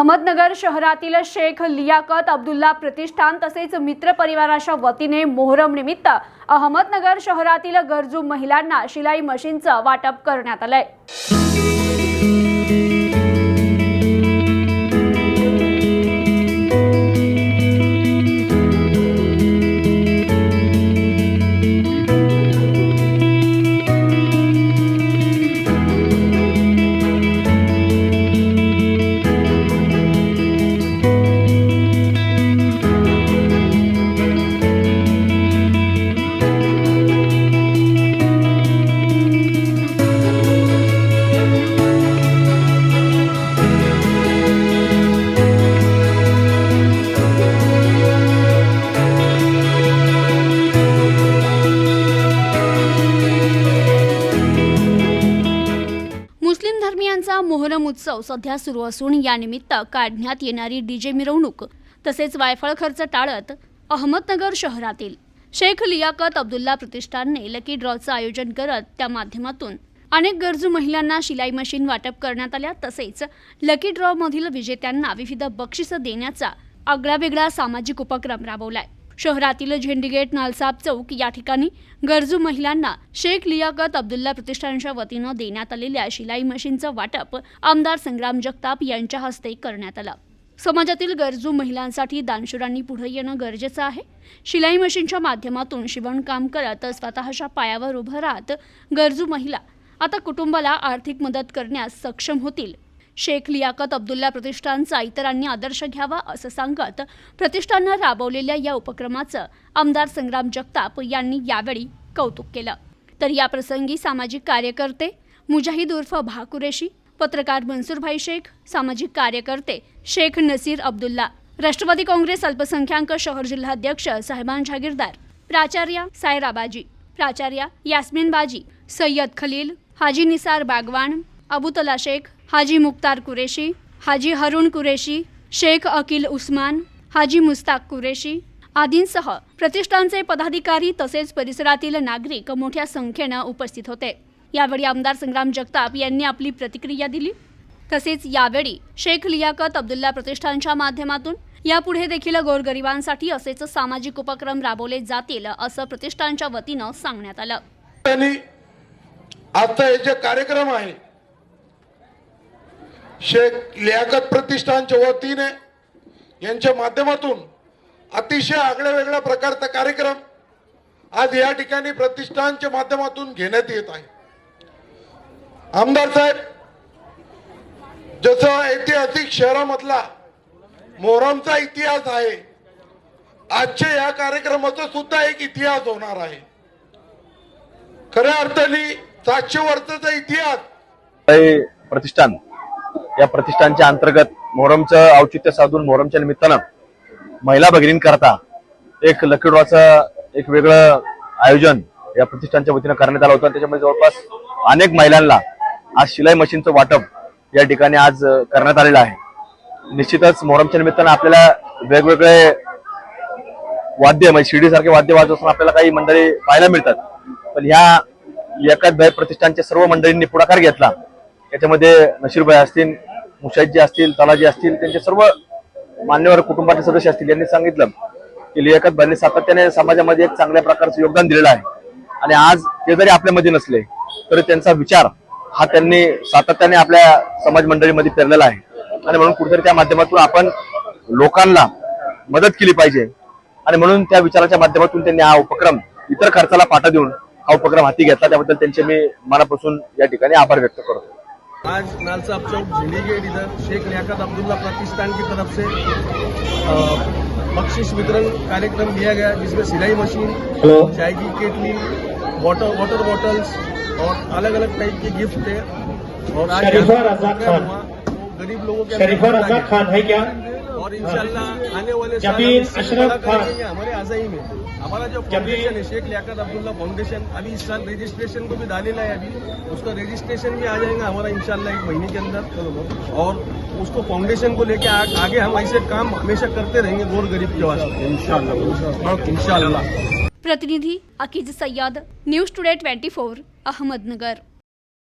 अहमदनगर शहरातील शेख लियाकत अब्दुल्ला प्रतिष्ठान तसेच मित्र परिवाराच्या वतीने मोहरम निमित्त अहमदनगर शहरातील गरजू महिलांना शिलाई मशीनचं वाटप करण्यात आलंय. महोत्सव उत्सव सध्या सुरू असून यानिमित्त काढण्यात येणारी डीजे मिरवणूक तसेच वायफळ खर्च टाळत अहमदनगर शहरातील शेख लियाकत अब्दुल्ला प्रतिष्ठानने लकी ड्रॉचं आयोजन करत त्या माध्यमातून अनेक गरजू महिलांना शिलाई मशीन वाटप करण्यात आल्या. तसेच लकी ड्रॉमधील विजेत्यांना विविध बक्षिसं देण्याचा आगळावेगळा सामाजिक उपक्रम राबवलाय. शहरातील झेंडीगेट नालसाब चौक या ठिकाणी गरजू महिलांना शेख लियाकत अब्दुल्ला प्रतिष्ठानच्या वतीनं देण्यात आलेल्या शिलाई मशीनचं वाटप आमदार संग्राम जगताप यांच्या हस्ते करण्यात आलं. समाजातील गरजू महिलांसाठी दानशुरांनी पुढे येणं गरजेचं आहे. शिलाई मशीनच्या माध्यमातून शिवणकाम करत स्वतःच्या पायावर उभं राहत गरजू महिला आता कुटुंबाला आर्थिक मदत करण्यास सक्षम होतील. शेख लियाकत अब्दुल्ला प्रतिष्ठानचा इतरांनी आदर्श घ्यावा असं सांगत प्रतिष्ठाननं राबवलेल्या या उपक्रमाचं आमदार संग्राम जगताप यांनी यावेळी कौतुक केलं. तर याप्रसंगी सामाजिक कार्यकर्ते मुजाहिद उर्फ भाकुरेशी पत्रकार मनसूरभाई शेख सामाजिक कार्यकर्ते शेख नसीर अब्दुल्ला राष्ट्रवादी काँग्रेस अल्पसंख्याक शहर जिल्हाध्यक्ष साहेबान जागीरदार प्राचार्या सायरा बाजी प्राचार्या यास्मिन बाजी सय्यद खलील हाजी निसार बागवान अबुतला शेख हाजी मुक्तार कुरेशी हाजी हरुण कुरेशी शेख अकिल उस्मान हाजी मुस्ताक कुरेशी आदींसह प्रतिष्ठानचे पदाधिकारी तसेच परिसरातील नागरिक मोठ्या संख्येनं उपस्थित होते. यावेळी आमदार संग्राम जगताप यांनी आपली प्रतिक्रिया दिली. तसेच यावेळी शेख लियाकत अब्दुल्ला प्रतिष्ठानच्या माध्यमातून यापुढे देखील गोरगरिबांसाठी असेच सामाजिक उपक्रम राबवले जातील असं प्रतिष्ठानच्या वतीनं सांगण्यात आलं. आता हे जे कार्यक्रम आहे शेख लियाकत प्रतिष्ठानच्या वतीने यांच्या माध्यमातून अतिशय आगळ्या वेगळ्या प्रकारचा कार्यक्रम आज या ठिकाणी प्रतिष्ठानच्या माध्यमातून घेण्यात येत आहे. आमदार साहेब जसं ऐतिहासिक शहरामधला मोहरमचा इतिहास आहे आजच्या या कार्यक्रमाचा सुद्धा एक इतिहास होणार आहे. खऱ्या अर्थाने सातशे वर्षाचा इतिहास. प्रतिष्ठान या प्रतिष्ठानच्या अंतर्गत मोहरमचं औचित्य साधून मोहरमच्या निमित्तानं महिला भगिनींकरता एक लकी एक वेगळं आयोजन या प्रतिष्ठानच्या वतीनं करण्यात आलं होतं. त्याच्यामध्ये जवळपास अनेक महिलांना आज शिलाई मशीनचं वाटप या ठिकाणी आज करण्यात आलेलं आहे. निश्चितच मोहरमच्या निमित्तानं आपल्याला वेगवेगळे वाद्य म्हणजे शिडी सारखे वाद्य असताना आपल्याला काही मंडळी पाहायला मिळतात. पण ह्या एकाच भाई प्रतिष्ठानच्या सर्व मंडळींनी पुढाकार घेतला. याच्यामध्ये नशीरभाई असतील मुशाईदजी असतील तालाजी असतील त्यांचे सर्व मान्यवर कुटुंबाचे सदस्य असतील. यांनी सांगितलं की लियाकत भाईंनी सातत्याने समाजामध्ये एक चांगल्या प्रकारचं योगदान दिलेलं आहे. आणि आज ते जरी आपल्यामध्ये नसले तरी त्यांचा विचार हा त्यांनी सातत्याने आपल्या समाज मंडळीमध्ये पेरलेला आहे. आणि म्हणून कुठेतरी त्या माध्यमातून आपण लोकांना मदत केली पाहिजे. आणि म्हणून त्या विचाराच्या माध्यमातून त्यांनी हा उपक्रम इतर खर्चाला पाठा देऊन हा उपक्रम हाती घेतला. त्याबद्दल त्यांचे मी मनापासून या ठिकाणी आभार व्यक्त करतो. आज नालसाब चौक झिंडी गेट इधर शेख लियाकत अब्दुल्ला पाकिस्तान की तरफ़ से बख्शिश वितरण कार्यक्रम दिया गया जिसमें सिलाई मशीन चाय की केटली वाटर वाटर बॉटल्स और अलग अलग टाइप के गिफ्ट थे। और आज। हुआ, तो गरीब लोगों के शरीफा खान है क्या? और इंशाल्लाह आने वाले। करेंगे हमारे आजाई में। हमारा जो फाउंडेशन है शेख लियाकत अब्दुल्ला फाउंडेशन अभी इस साल रजिस्ट्रेशन को भी डालेला है अभी। उसका रजिस्ट्रेशन भी आ जाएगा हमारा इंशाल्लाह एक महीने के अंदर। और उसको फाउंडेशन को लेके आगे हम ऐसे काम हमेशा करते रहेंगे गोर गरीब के वास्ते। इंशाल्लाह इंशाल्लाह प्रतिनिधी Akeej Sayyad news today twenty four Ahmednagar.